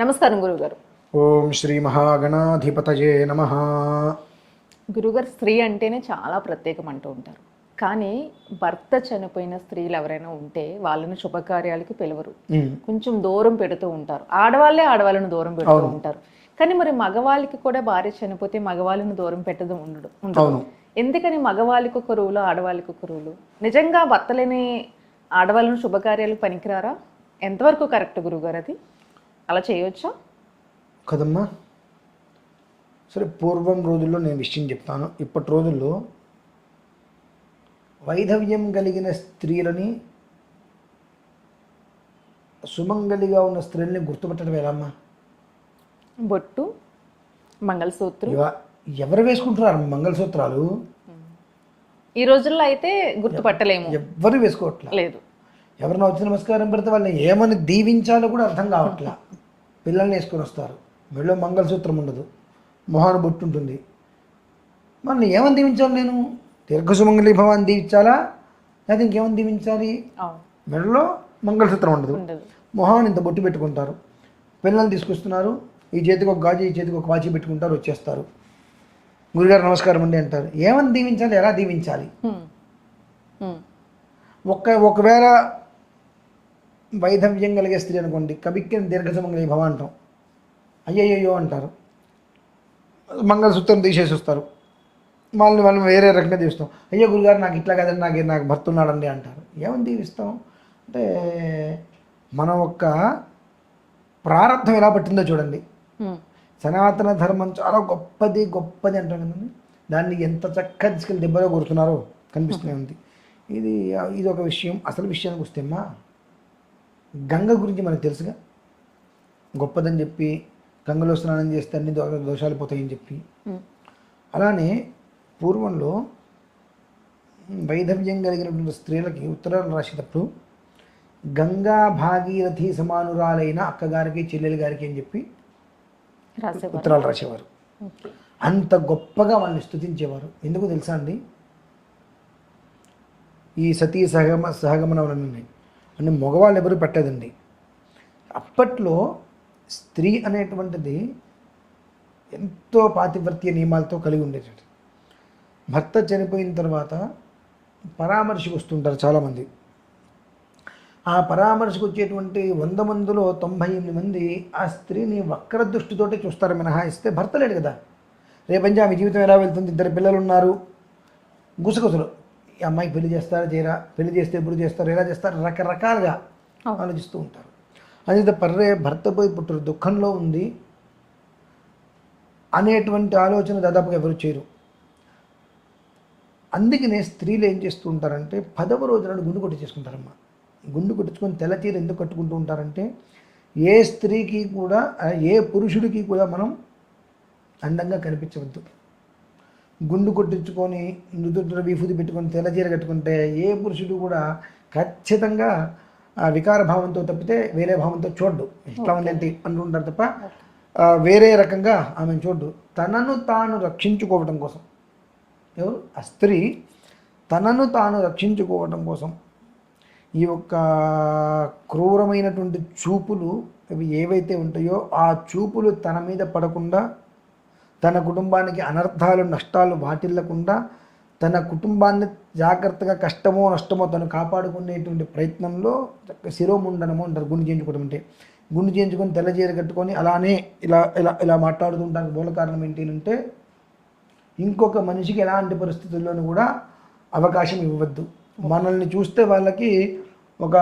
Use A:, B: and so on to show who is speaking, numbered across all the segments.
A: నమస్కారం గురుగారు
B: ఓం శ్రీ మహాగణాధిపతయే నమ.
A: గురుగారు స్త్రీ అంటేనే చాలా ప్రత్యేకం అంటూ ఉంటారు. కానీ భర్త చనిపోయిన స్త్రీలు ఎవరైనా ఉంటే వాళ్ళని శుభకార్యాలకి పిలవరు. కొంచెం దూరం పెడుతూ ఉంటారు. ఆడవాళ్ళే ఆడవాళ్ళను దూరం పెడుతూ ఉంటారు. కానీ మరి మగవాళ్ళకి కూడా భార్య చనిపోతే మగవాళ్ళని దూరం పెట్టడం ఉండడు ఉండదు. ఎందుకని మగవాళ్ళకి ఒక రూలు ఆడవాళ్ళకి ఒక రూలు? నిజంగా భర్తలేని ఆడవాళ్ళను శుభకార్యాలకు పనికిరారా? ఎంతవరకు కరెక్ట్ గురుగారు అది? అలా చేయొచ్చా?
B: కదమ్మా. సరే పూర్వం రోజుల్లో నేను విషయం చెప్తాను. ఇప్పటి రోజుల్లో వైధవ్యం కలిగిన స్త్రీలని సుమంగలిగా ఉన్న స్త్రీలని గుర్తుపట్టడం ఎలామ్మా?
A: బొట్టు మంగళసూత్రం.
B: ఎవరు వేసుకుంటున్నారు మంగళసూత్రాలు?
A: ఈ రోజుల్లో అయితే గుర్తుపట్టలేము.
B: ఎవ్వరు వేసుకోవట్లా?
A: లేదు.
B: ఎవరిని వచ్చి నమస్కారం పెడితే వాళ్ళని ఏమని దీవించాలో కూడా అర్థం కావట్లా? పిల్లల్ని వేసుకొని వస్తారు. మెడలో మంగళసూత్రం ఉండదు. మొహాన బొట్టు ఉంటుంది. మన ఏమని దీవించాలి నేను? దీర్ఘసుమంగళి భవాన్ని దీవించాలా? లేదా ఇంకేమని దీవించాలి? మెడలో మంగళసూత్రం ఉండదు. మొహాన్ని ఇంత బొట్టు పెట్టుకుంటారు. పిల్లల్ని తీసుకొస్తున్నారు. ఈ చేతికి ఒక గాజు ఈ చేతికి ఒక వాచి పెట్టుకుంటారు వచ్చేస్తారు. గురుగారు నమస్కారం అండి అంటారు. ఏమని దీవించాలి? ఎలా దీవించాలి. ఒక్క ఒకవేళ వైధవ్యం కలిగే స్త్రీ అనుకోండి కవిక్కిన దీర్ఘసమంగళి భవ అంటాం అయ్యయ్యో అంటారు. మంగళసూత్రం తీసేసి వస్తారు. వాళ్ళని మనం వేరే రకంగా తీస్తాం. అయ్యో గురుగారు నాకు ఇట్లా కదండి నాకు నాకు భర్త ఉన్నాడండి అంటారు. ఏమని దీవిస్తాం అంటే మన యొక్క ప్రారంభం ఎలా పట్టిందో చూడండి. సనాతన ధర్మం చాలా గొప్పది గొప్పది అంటారు కదండి. దాన్ని ఎంత చక్కగా తీసుకెళ్ళి దెబ్బలో కొడుతున్నారో కనిపిస్తూనే ఉంది ఇది ఇది ఒక విషయం. అసలు విషయానికి వస్తే అమ్మా గంగ గురించి మనకు తెలుసుగా? గొప్పదని చెప్పి గంగలో స్నానం చేస్తే అన్ని దోషాలు పోతాయని చెప్పి. అలానే పూర్వంలో వైధవ్యం కలిగినటువంటి స్త్రీలకి ఉత్తరాలు రాసేటప్పుడు గంగా భాగీరథి సమానురాలైన అక్కగారికి చెల్లెలి గారికి అని చెప్పి ఉత్తరాలు రాసేవారు. అంత గొప్పగా వాళ్ళని స్తుతించేవారు. ఎందుకు తెలుసా అండి? ఈ సతీ సహగమ సహగమనములు ఉన్నాయి. అని మగవాళ్ళు ఎవరు పెట్టదండి అప్పట్లో స్త్రీ అనేటువంటిది ఎంతో పాతివ్రత్య నియమాలతో కలిగి ఉండేటట్టు. భర్త చనిపోయిన తర్వాత పరామర్శకు వస్తుంటారు చాలామంది. ఆ పరామర్శకు వచ్చేటువంటి వంద మందిలో తొంభై ఎనిమిది మంది ఆ స్త్రీని వక్ర దృష్టితోటి చూస్తారు మినహాయిస్తే భర్త లేడు కదా. రేపంచి ఆమె జీవితం ఎలా వెళ్తుంది? ఇద్దరు పిల్లలు ఉన్నారు గుసగుసలు. ఈ అమ్మాయికి పెళ్ళి చేస్తారా చేయరా? పెళ్ళి చేస్తే ఎప్పుడు చేస్తారు ఎలా చేస్తారు? రకరకాలుగా. ఆలోచిస్తూ ఉంటారు. అది పర్రే భర్త పోయి పుట్టరు దుఃఖంలో ఉంది అనేటువంటి ఆలోచన దాదాపుగా ఎవరు చేయరు. అందుకనే స్త్రీలు ఏం చేస్తూ ఉంటారంటే పదవ రోజు నాడు గుండు కొట్టి చేసుకుంటారమ్మా. గుండు కొట్టించుకొని తెల్ల చీర ఎందుకు కట్టుకుంటూ ఉంటారంటే ఏ స్త్రీకి కూడా ఏ పురుషుడికి కూడా మనం అందంగా కనిపించవద్దు. గుండు కొట్టించుకొని నుదుట విభూతి పెట్టుకొని తెల్ల చీర కట్టుకుంటే ఏ పురుషుడు కూడా ఖచ్చితంగా ఆ వికార భావంతో తప్పితే వేరే భావంతో చూడ్డు. ఇట్లా ఉందేంటి అంటుంటారు తప్ప వేరే రకంగా ఆమెను చూడ్డు. తనను తాను రక్షించుకోవటం కోసం. ఎవరు? ఆ స్త్రీ తనను తాను రక్షించుకోవటం కోసం. ఈ యొక్క క్రూరమైనటువంటి చూపులు అవి ఏవైతే ఉంటాయో ఆ చూపులు తన మీద పడకుండా తన కుటుంబానికి అనర్థాలు నష్టాలు వాటిల్లకుండా తన కుటుంబాన్ని జాగ్రత్తగా కష్టమో నష్టమో తను కాపాడుకునేటువంటి ప్రయత్నంలో శిరోముండనము అంటారు గుండు చేయించుకోవడం అంటే. గుండు చేయించుకొని తెల్లజీర కట్టుకొని అలానే ఇలా ఇలా ఇలా మాట్లాడుతుంటానికి మూల కారణం ఏంటి అంటే ఇంకొక మనిషికి ఎలాంటి పరిస్థితుల్లోనూ కూడా అవకాశం ఇవ్వద్దు మనల్ని చూస్తే వాళ్ళకి ఒక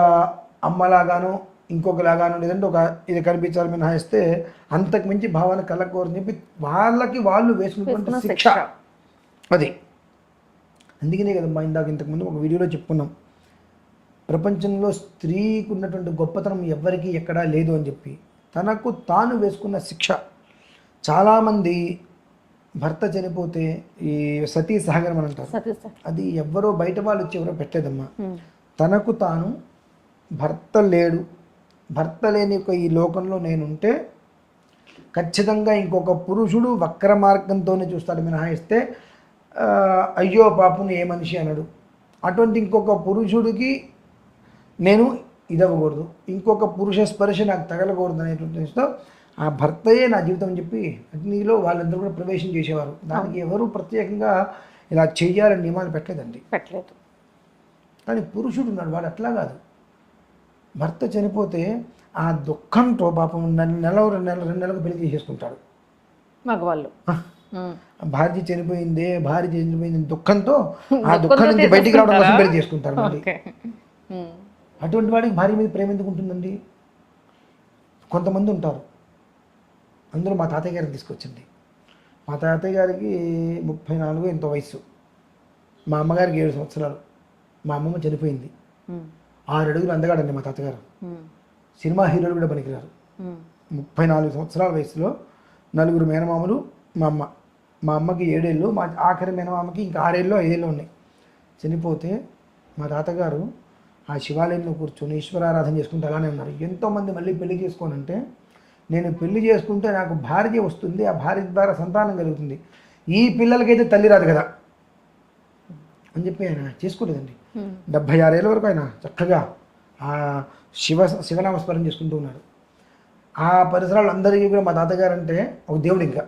B: అమ్మలాగానో ఇంకొకలాగానో లేదంటే ఒక ఇది కనిపించాలి మినహాయిస్తే అంతకు మించి భావన కలగకూడదని చెప్పి వాళ్ళకి వాళ్ళు వేసుకున్నటువంటి
A: వేసుకున్న
B: శిక్ష. అది. అందుకనే కదమ్మా ఇందాక ఇంతకుముందు ఒక వీడియోలో చెప్పుకున్నాం. ప్రపంచంలో స్త్రీకి ఉన్నటువంటి గొప్పతనం ఎవ్వరికీ ఎక్కడా లేదు అని చెప్పి. తనకు తాను వేసుకున్న శిక్ష. చాలామంది భర్త చనిపోతే ఈ సతీ సహగమనం అంటారు. అది ఎవ్వరో బయట వాళ్ళు వచ్చి ఎవరో పెట్టలేదమ్మా. తనకు తాను భర్త లేడు భర్త లేని ఒక ఈ లోకంలో నేనుంటే ఖచ్చితంగా ఇంకొక పురుషుడు వక్ర మార్గంతోనే చూస్తాడు మినహాయిస్తే అయ్యో పాపను ఏ మనిషి అనడు. అటువంటి ఇంకొక పురుషుడికి నేను ఇదవ్వకూడదు. ఇంకొక పురుష స్పర్శ నాకు తగలకూడదు అనేటువంటి ఆ భర్తయే నా జీవితం అని చెప్పి అగ్నిలో వాళ్ళందరూ కూడా ప్రవేశం చేసేవారు. దానికి ఎవరు ప్రత్యేకంగా ఇలా చెయ్యాలని నియమాలు పెట్టలేదండి.
A: పెట్టలేదు.
B: కానీ పురుషుడు ఉన్నాడు వాడు అట్లా కాదు. భర్త చనిపోతే ఆ దుఃఖంతో పాపం నెల నెల రెండు నెలలు రెండు నెలలకు పెళ్ళి చేసేసుకుంటాడు.
A: మగవాళ్ళు.
B: భార్య చనిపోయిందే భార్య చనిపోయింది దుఃఖంతో ఆ దుఃఖం నుంచి బయటికి రావడం కోసం? పెళ్ళి చేసుకుంటారు మళ్ళీ. అటువంటి వాడికి భార్య మీద ప్రేమ ఎందుకు ఉంటుందండి? కొంతమంది ఉంటారు. అందులో మా తాతయ్య గారిని తీసుకొచ్చింది. మా తాతయ్య గారికి ముప్పై నాలుగు ఎంతో వయసు మా అమ్మగారికి ఏడు సంవత్సరాలు. మా అమ్మమ్మ చనిపోయింది. ఆరు అడుగులు అందగాడండి మా తాతగారు. సినిమా హీరోలు కూడా పనికిరారు. ముప్పై నాలుగు సంవత్సరాల వయసులో నలుగురు మేనమామలు మా అమ్మ. మా అమ్మకి ఏడేళ్ళు మా ఆఖరి మేనమామకి ఇంకా ఆరేళ్ళు ఐదేళ్ళు ఉన్నాయి. చనిపోతే మా తాతగారు ఆ శివాలయంలో కూర్చొని ఈశ్వరారాధన చేసుకుంటూ అలానే ఉన్నారు. ఎంతోమంది మళ్ళీ పెళ్ళి చేసుకోనంటే నేను పెళ్ళి చేసుకుంటే నాకు భార్య వస్తుంది ఆ భార్య ద్వారా సంతానం కలుగుతుంది. ఈ పిల్లలకైతే తల్లి రాదు కదా. అని చెప్పి ఆయన చేసుకోలేదండి. డెబ్భై ఆరేళ్ళ వరకు ఆయన చక్కగా ఆ శివ శివనామస్మరణ చేసుకుంటూ ఉన్నాడు. ఆ పరిసరాలు అందరికీ కూడా మా తాతగారు అంటే ఒక దేవుడు ఇంకా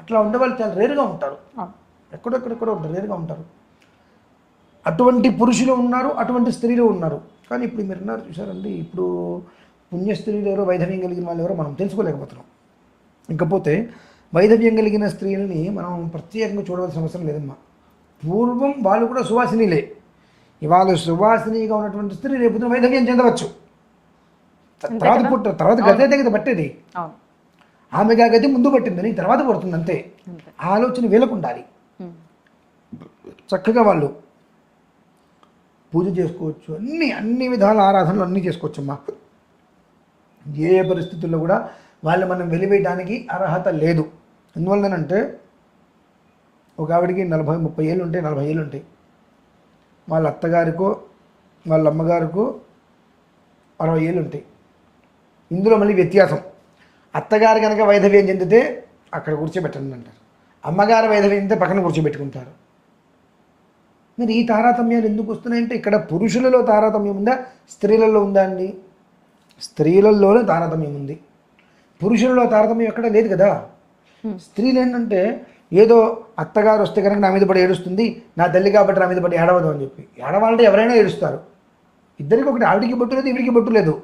B: అట్లా ఉండేవాళ్ళు చాలా రేరుగా ఉంటారు. ఎక్కడెక్కడెక్కడో ఉంటారు రేరుగా ఉంటారు. అటువంటి పురుషులు ఉన్నారు అటువంటి స్త్రీలు ఉన్నారు. కానీ ఇప్పుడు మీరు ఉన్నారు చూసారండి ఇప్పుడు పుణ్య స్త్రీలు ఎవరో వైధవ్యం కలిగిన వాళ్ళు ఎవరో మనం తెలుసుకోలేకపోతున్నాం. ఇకపోతే వైధవ్యం కలిగిన స్త్రీలని మనం ప్రత్యేకంగా చూడవలసిన అవసరం లేదమ్మా. పూర్వం వాళ్ళు కూడా సువాసినిలే. ఇవాళ సువాసినిగా ఉన్నటువంటి స్త్రీ రేపు వైధవ్యం చెందవచ్చు. తర్వాత పుట్ట తర్వాత గదే దగ్గర పట్టేది.
A: అవును.
B: ఆమెకి ఆ గది ముందు పట్టిందని తర్వాత పడుతుంది అంతే. ఆలోచన వీళ్ళకు ఉండాలి
A: ఉమ్.
B: చక్కగా వాళ్ళు పూజ చేసుకోవచ్చు అన్ని అన్ని విధాల ఆరాధనలు అన్నీ చేసుకోవచ్చు అమ్మా ఏ పరిస్థితుల్లో కూడా వాళ్ళు మనం వెలివేయడానికి అర్హత లేదు. ఎందువల్లనంటే ఒక ఆవిడికి నలభై ముప్పై ఏళ్ళు ఉంటాయి నలభై ఏళ్ళు ఉంటాయి. వాళ్ళ అత్తగారికో వాళ్ళ అమ్మగారికో అరవై ఏళ్ళు ఉంటాయి. ఇందులో మళ్ళీ వ్యత్యాసం. అత్తగారు కనుక వైధవ్యం చెందితే అక్కడ కూర్చోబెట్టండి అంటారు అమ్మగారు వైధవ్యం చెందితే పక్కన కూర్చోబెట్టుకుంటారు. మరి ఈ తారతమ్యాలు ఎందుకు వస్తున్నాయంటే ఇక్కడ పురుషులలో తారతమ్యం ఉందా స్త్రీలలో ఉందా అండి? స్త్రీలలోనే తారతమ్యం ఉంది. పురుషులలో తారతమ్యం ఎక్కడ లేదు కదా. స్త్రీలు ఏంటంటే ఏదో అత్తగారు వస్తే కనుక నా మీద పడి ఏడుస్తుంది నా తల్లి కాబట్టి నా మీద పడి ఏడవదు అని చెప్పి. ఏడవాలంటే ఎవరైనా ఏడుస్తారు. ఇద్దరికి ఒకటి ఆవిడికి బొట్టు లేదు ఈవిడికి బొట్టు లేదు.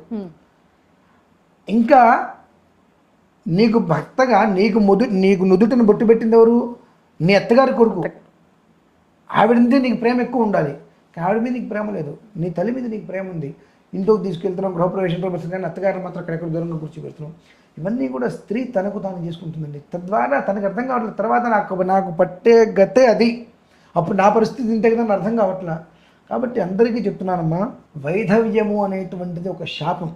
B: ఇంకా నీకు భర్తగా నీకు ముదు నీకు నుదుటిని బొట్టు పెట్టింది ఎవరు? నీ అత్తగారి కొడుకు. ఆవిడ మీద నీకు ప్రేమ ఎక్కువ ఉండాలి. ఆవిడ మీద నీకు ప్రేమ లేదు. నీ తల్లి మీద నీకు ప్రేమ ఉంది. ఇంట్లోకి తీసుకెళ్తున్నాం గృహప్రవేశంతో వస్తుంది కానీ అత్తగారిని మాత్రం అక్కడెక్కడ దూరంగా కూర్చోబెడుతున్నాం. ఇవన్నీ కూడా స్త్రీ తనకు తాను చేసుకుంటుందండి. తద్వారా తనకు అర్థం కావట్లేదు. తర్వాత నాకు నాకు పట్టే గతే అది. అప్పుడు నా పరిస్థితి ఇంతే కదా అర్థం కావట్లా. కాబట్టి అందరికీ చెప్తున్నానమ్మా వైధవ్యము అనేటువంటిది ఒక శాపం.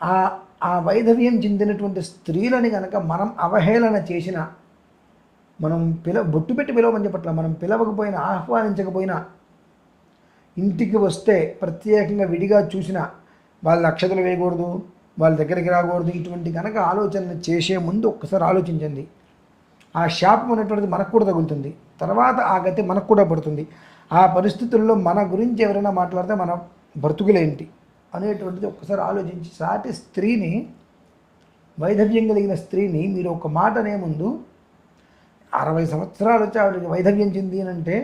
B: ఆ ఆ వైధవ్యం చెందినటువంటి స్త్రీలని కనుక మనం అవహేళన చేసిన మనం పిల బొట్టు పెట్టి పిలవమని చెప్పట్ల మనం పిలవకపోయినా ఆహ్వానించకపోయినా ఇంటికి వస్తే ప్రత్యేకంగా విడిగా చూసిన వాళ్ళ అక్షతలు వేయకూడదు వాళ్ళ దగ్గరికి రాకూడదు ఇటువంటి కనుక ఆలోచన చేసే ముందు ఒక్కసారి ఆలోచించండి. ఆ శాపం అనేటువంటిది మనకు కూడా తగులుతుంది. తర్వాత ఆ గతి మనకు కూడా పడుతుంది. ఆ పరిస్థితుల్లో మన గురించి ఎవరైనా మాట్లాడితే మన బ్రతుకులేంటి అనేటువంటిది ఒక్కసారి ఆలోచించి సాటి స్త్రీని వైధవ్యం కలిగిన స్త్రీని మీరు ఒక మాట అనే ముందు అరవై సంవత్సరాలు వచ్చి ఆవిడకి వైధవ్యం చెంది అని అంటే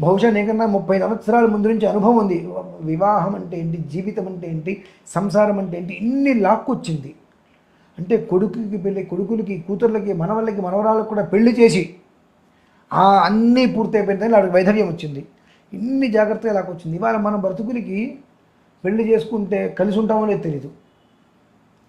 B: బహుశా నీకన్నా ముప్పై సంవత్సరాల ముందు నుంచి అనుభవం ఉంది. వివాహం అంటే ఏంటి? జీవితం అంటే ఏంటి? సంసారం అంటే ఏంటి? ఇన్ని లాక్కొచ్చింది. అంటే కొడుకుకి పెళ్ళి కొడుకులకి కూతుర్లకి మనవళ్ళకి మనవరాళ్ళకి కూడా పెళ్ళి చేసి ఆ అన్నీ పూర్తయిపోయిందని వాడికి వైధవ్యం వచ్చింది. ఇన్ని జాగ్రత్తగా లాక్కొచ్చింది. ఇవాళ మన బ్రతుకులకి పెళ్ళి చేసుకుంటే కలిసి ఉంటామో లేదు తెలియదు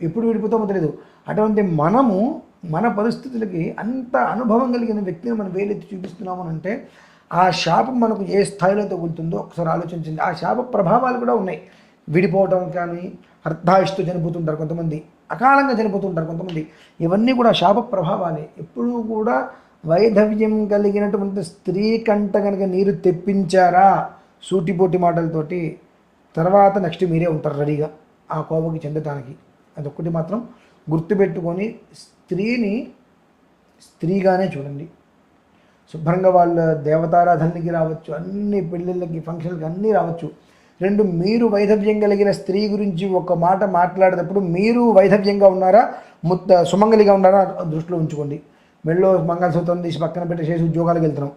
B: ఎప్పుడు విడిపోతామో తెలియదు అటువంటి మనము మన పరిస్థితులకి అంత అనుభవం కలిగిన వ్యక్తిని మనం వేలెత్తి చూపిస్తున్నామని అంటే ఆ శాపం మనకు ఏ స్థాయిలో తగులుతుందో ఒకసారి ఆలోచించండి. ఆ శాప ప్రభావాలు కూడా ఉన్నాయి. విడిపోవడం కానీ అర్ధాయుష్తో చనిపోతుంటారు కొంతమంది అకాలంగా చనిపోతుంటారు కొంతమంది. ఇవన్నీ కూడా శాప ప్రభావాలే. ఎప్పుడూ కూడా వైధవ్యం కలిగినటువంటి స్త్రీ కంట కనుక నీరు తెప్పించారా? సూటిపోటి మాటలతోటి తర్వాత నెక్స్ట్ మీరే ఉంటారు రెడీగా. ఆ కోపకి చెందటానికి. అదొక్కటి మాత్రం గుర్తుపెట్టుకొని స్త్రీని స్త్రీగానే చూడండి. శుభ్రంగా వాళ్ళ దేవతారాధనకి రావచ్చు అన్ని పెళ్ళిళ్ళకి ఫంక్షన్లకి అన్నీ రావచ్చు. రెండు మీరు వైధవ్యం కలిగిన స్త్రీ గురించి ఒక మాట మాట్లాడేటప్పుడు మీరు వైధవ్యంగా ఉన్నారా? ముత్త సుమంగలిగా ఉన్నారా? దృష్టిలో ఉంచుకోండి. మెళ్ళో మంగళసూత్రం తీసి పక్కన పెట్టేసేసి ఉద్యోగాలకు వెళ్తున్నాం.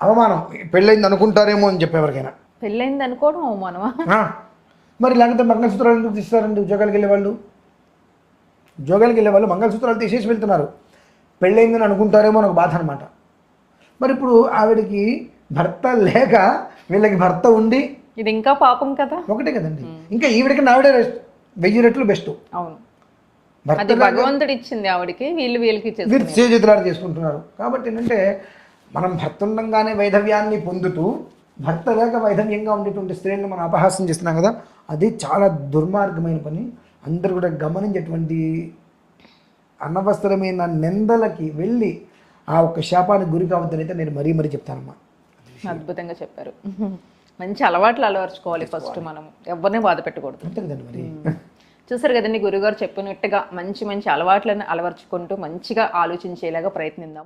B: అవమానం. పెళ్ళైంది అనుకుంటారేమో అని చెప్పి ఎవరికైనా
A: పెళ్ళైంది అనుకోవడం అవమానమా?
B: మరి లేకపోతే మంగళసూత్రాలు ఎందుకు తీస్తారండి? ఉద్యోగాలకు వెళ్ళే వాళ్ళు? ఉద్యోగాలకు వెళ్ళే వాళ్ళు మంగళసూత్రాలు తీసేసి వెళ్తున్నారు. పెళ్ళైందని అనుకుంటారేమో అని ఒక బాధ అనమాట మరి ఇప్పుడు ఆవిడకి భర్త లేక వీళ్ళకి భర్త ఉండి
A: ఇది ఇంకా పాపం కదా?
B: ఒకటే కదండి. ఇంకా ఈవిడకి ఆవిడే రెస్ట్ వెయ్యి రెట్లు బెస్ట్
A: అవును. అది భగవంతుడు ఇచ్చింది ఆవిడకి వీళ్ళు వీళ్ళకి
B: చేతులాడు చేసుకుంటున్నారు. కాబట్టి ఏంటంటే మనం భర్త ఉండంగానే వైధవ్యాన్ని పొందుతూ భర్త లేక వైధవ్యంగా ఉండేటువంటి స్త్రీలను మనం అపహాస్యం చేస్తున్నాం కదా అది చాలా దుర్మార్గమైన పని. అందరూ కూడా గమనించేటువంటి అనవసరమైన నిందలకి వెళ్ళి ఆ ఒక్క శాపానికి గురి కావద్దని అయితే నేను మరీ మరీ చెప్తానమ్మా.
A: అద్భుతంగా చెప్పారు. మంచి అలవాట్లు అలవర్చుకోవాలి ఫస్ట్ మనం. ఎవరిని బాధ పెట్టకూడదు.
B: అంతే కదండి మరి.
A: చూసారు కదండి గురుగారు చెప్పినట్టుగా మంచి మంచి అలవాట్లను అలవర్చుకుంటూ మంచిగా ఆలోచించేలాగా ప్రయత్నిద్దాం.